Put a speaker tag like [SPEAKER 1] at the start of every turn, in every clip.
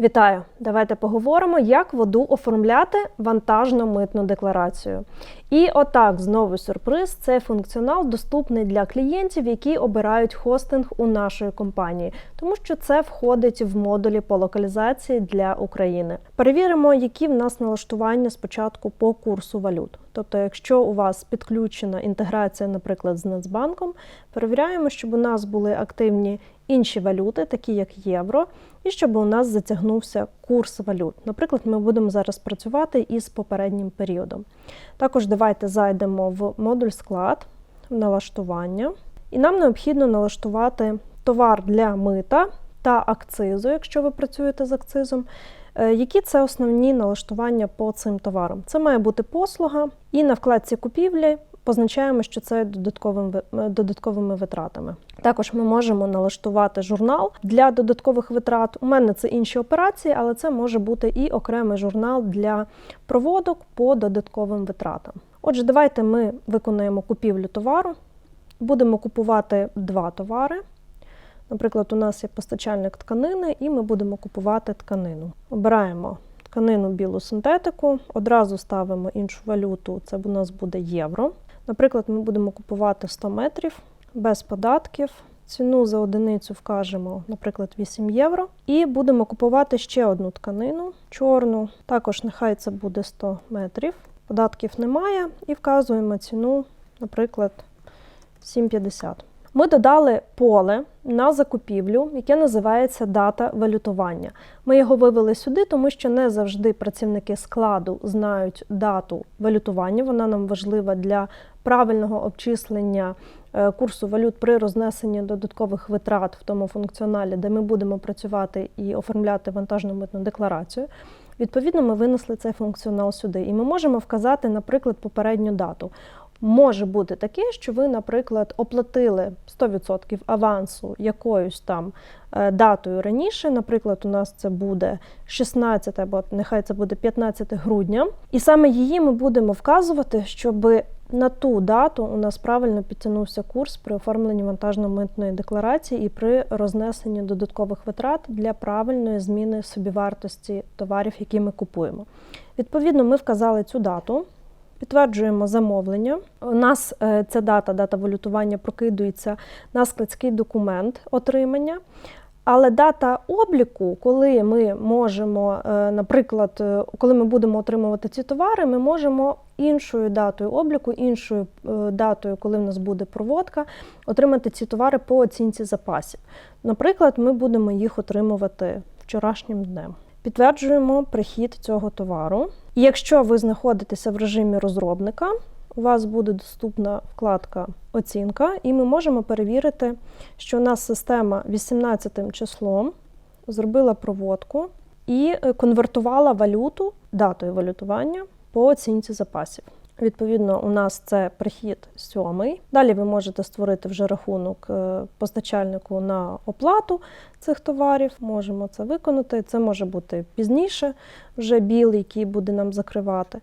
[SPEAKER 1] Вітаю! Давайте поговоримо, як воду оформляти вантажно-митну декларацію. І отак, знову сюрприз, цей функціонал доступний для клієнтів, які обирають хостинг у нашої компанії, тому що це входить в модулі по локалізації для України. Перевіримо, які в нас налаштування спочатку по курсу валют. Тобто, якщо у вас підключена інтеграція, наприклад, з Нацбанком, перевіряємо, щоб у нас були активні інші валюти, такі як євро, і щоб у нас затягнувся курс валют. Наприклад, ми будемо зараз працювати із попереднім періодом. Також давайте зайдемо в модуль склад, в налаштування, і нам необхідно налаштувати товар для мита та акцизу, якщо ви працюєте з акцизом. Е, Які це основні налаштування по цим товарам? Це має бути послуга, і на вкладці купівлі позначаємо, що це додатковим, е, додатковими витратами. Також ми можемо налаштувати журнал для додаткових витрат. У мене це інші операції, але це може бути і окремий журнал для проводок по додатковим витратам. Отже, давайте ми виконаємо купівлю товару. Будемо купувати два товари. Наприклад, у нас є постачальник тканини, і ми будемо купувати тканину. Обираємо тканину білу синтетику, одразу ставимо іншу валюту, це у нас буде євро. Наприклад, ми будемо купувати 100 метрів без податків. Ціну за одиницю вкажемо, наприклад, 8 євро. І будемо купувати ще одну тканину чорну. Також нехай це буде 100 метрів. Податків немає. І вказуємо ціну, наприклад, 7,50. Ми додали поле на закупівлю, яке називається дата валютування. Ми його вивели сюди, тому що не завжди працівники складу знають дату валютування. Вона нам важлива для правильного обчислення е, курсу валют при рознесенні додаткових витрат в тому функціоналі, де ми будемо працювати і оформляти вантажну митну декларацію. Відповідно, ми винесли цей функціонал сюди, і ми можемо вказати, наприклад, попередню дату. Може бути таке, що ви, наприклад, оплатили 100% авансу якоюсь там е, датою раніше. Наприклад, у нас це буде 16 або нехай це буде 15 грудня. І саме її ми будемо вказувати, щоб на ту дату у нас правильно підтягнувся курс при оформленні вантажно-митної декларації і при рознесенні додаткових витрат для правильної зміни собівартості товарів, які ми купуємо. Відповідно, ми вказали цю дату. Підтверджуємо замовлення. У нас е, ця дата, дата валютування прокидується на складський документ отримання. Але дата обліку, коли ми можемо, е, наприклад, е, коли ми будемо отримувати ці товари, ми можемо іншою датою обліку, іншою е, датою, коли в нас буде проводка, отримати ці товари по оцінці запасів. Наприклад, ми будемо їх отримувати вчорашнім днем. Підтверджуємо прихід цього товару. І якщо ви знаходитеся в режимі розробника, у вас буде доступна вкладка Оцінка, і ми можемо перевірити, що у нас система 18 числом зробила проводку і е, конвертувала валюту датою валютування по оцінці запасів. Відповідно, у нас це прихід сьомий. Далі ви можете створити вже рахунок е, постачальнику на оплату цих товарів. Можемо це виконати. Це може бути пізніше, вже біл, який буде нам закривати.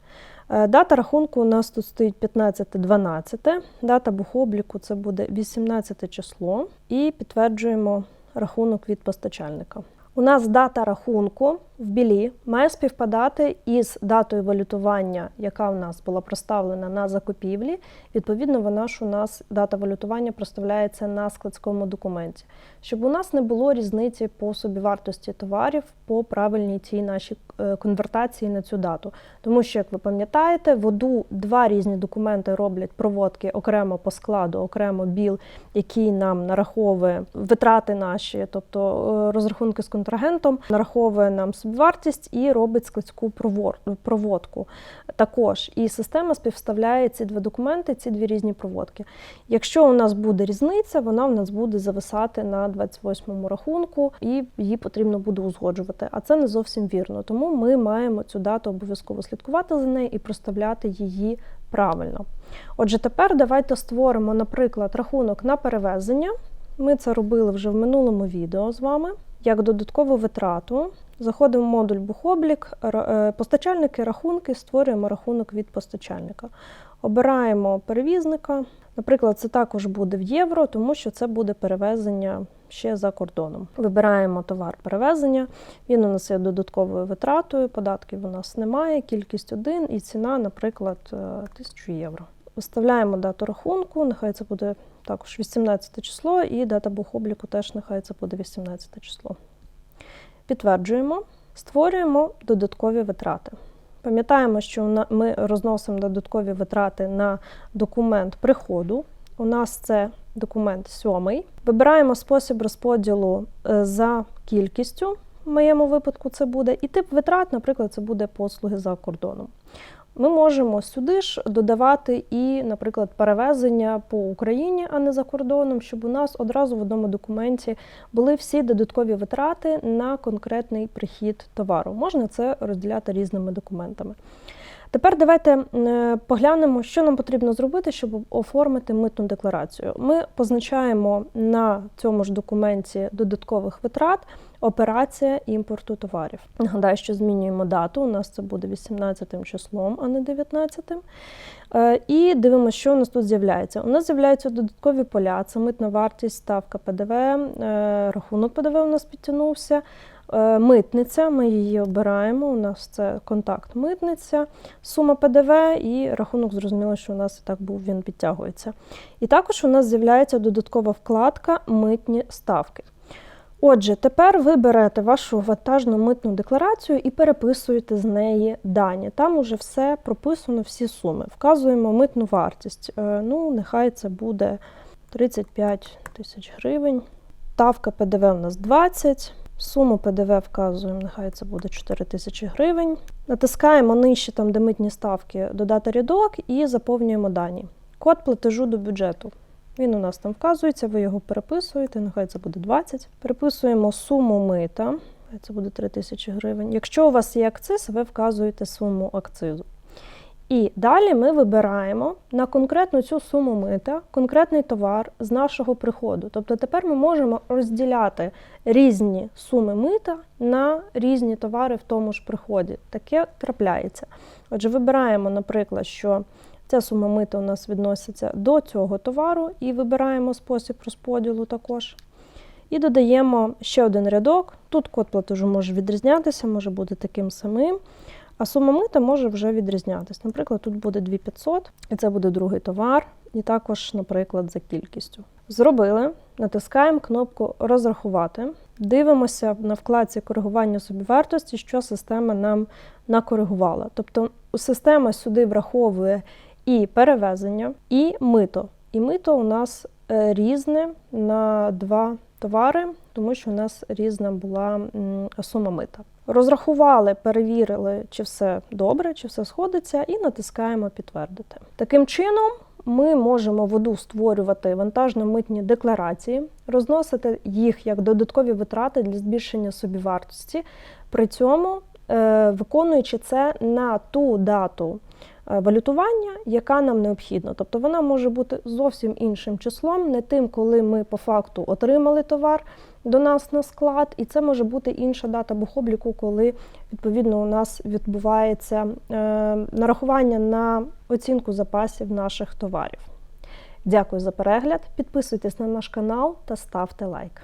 [SPEAKER 1] Е, Дата рахунку у нас тут стоїть 15-12. Дата бухобліку це буде 18 число. І підтверджуємо рахунок від постачальника. У нас дата рахунку в білі має співпадати із датою валютування, яка у нас була проставлена на закупівлі. Відповідно, вона ж у нас дата валютування проставляється на складському документі, щоб у нас не було різниці по собівартості товарів по правильній цій нашій е, конвертації на цю дату. Тому що, як ви пам'ятаєте, воду два різні документи роблять проводки окремо по складу, окремо біл, який нам нараховує витрати наші, тобто е, розрахунки з контрагентом, нараховує нам собівартість і робить складську проводку. Також і система співставляє ці два документи, ці дві різні проводки. Якщо у нас буде різниця, вона в нас буде зависати на 28-му рахунку, і її потрібно буде узгоджувати. А це не зовсім вірно. Тому ми маємо цю дату обов'язково слідкувати за нею і проставляти її правильно. Отже, тепер давайте створимо, наприклад, рахунок на перевезення. Ми це робили вже в минулому відео з вами. Як додаткову витрату заходимо в модуль бухоблік, е, постачальники, рахунки, створюємо рахунок від постачальника. Обираємо перевізника. Наприклад, це також буде в євро, тому що це буде перевезення ще за кордоном. Вибираємо товар перевезення. Він у нас є додатковою витратою, податків у нас немає, кількість один і ціна, наприклад, е, 1000 євро. Вставляємо дату рахунку, нехай це буде також 18 число, і дата бухобліку теж нехай це буде 18 число. Підтверджуємо, створюємо додаткові витрати. Пам'ятаємо, що ми розносимо додаткові витрати на документ приходу. У нас це документ сьомий. Вибираємо спосіб розподілу е, за кількістю. В моєму випадку це буде. І тип витрат, наприклад, це буде послуги за кордоном. Ми можемо сюди ж додавати і, наприклад, перевезення по Україні, а не за кордоном, щоб у нас одразу в одному документі були всі додаткові витрати на конкретний прихід товару. Можна це розділяти різними документами. Тепер давайте е, поглянемо, що нам потрібно зробити, щоб оформити митну декларацію. Ми позначаємо на цьому ж документі додаткових витрат операція імпорту товарів. Нагадаю, що змінюємо дату. У нас це буде 18 числом, а не 19. Е, І дивимося, що у нас тут з'являється. У нас з'являються додаткові поля: це митна вартість, ставка ПДВ, е, рахунок ПДВ у нас підтягнувся. Е, Митниця, ми її обираємо. У нас це контакт митниця, сума ПДВ і рахунок, зрозуміло, що у нас і так був, він підтягується. І також у нас з'являється додаткова вкладка Митні ставки. Отже, тепер ви берете вашу вантажну митну декларацію і переписуєте з неї дані. Там уже все прописано, всі суми. Вказуємо митну вартість. Е, Ну, нехай це буде 35 тисяч гривень. Ставка ПДВ у нас 20. Суму ПДВ вказуємо, нехай це буде 4 тисячі гривень. Натискаємо нижче, там, де митні ставки, додати рядок і заповнюємо дані. Код платежу до бюджету. Він у нас там вказується, ви його переписуєте, нехай це буде 20. Переписуємо суму мита, це буде 3 тисячі гривень. Якщо у вас є акциз, ви вказуєте суму акцизу. І далі ми вибираємо на конкретну цю суму мита конкретний товар з нашого приходу. Тобто тепер ми можемо розділяти різні суми мита на різні товари в тому ж приході. Таке трапляється. Отже, вибираємо, наприклад, що ця сума мита у нас відноситься до цього товару, і вибираємо спосіб розподілу також. І додаємо ще один рядок. Тут код платежу може відрізнятися, може бути таким самим. А сума мита може вже відрізнятися. Наприклад, тут буде 2500, і це буде другий товар, і також, наприклад, за кількістю. Зробили, натискаємо кнопку Розрахувати. Дивимося на вкладці коригування собівартості, що система нам накоригувала. Тобто система сюди враховує і перевезення, і мито. І мито у нас е, різне на два товари, тому що у нас різна була сума мита. Розрахували, перевірили, чи все добре, чи все сходиться, і натискаємо підтвердити. Таким чином, ми можемо в ОДУ створювати вантажно-митні декларації, розносити їх як додаткові витрати для збільшення собівартості, при цьому е, виконуючи це на ту дату валютування, яка нам необхідна. Тобто вона може бути зовсім іншим числом, не тим, коли ми по факту отримали товар до нас на склад, і це може бути інша дата бухобліку, коли відповідно у нас відбувається е, нарахування на оцінку запасів наших товарів. Дякую за перегляд. Підписуйтесь на наш канал та ставте лайк.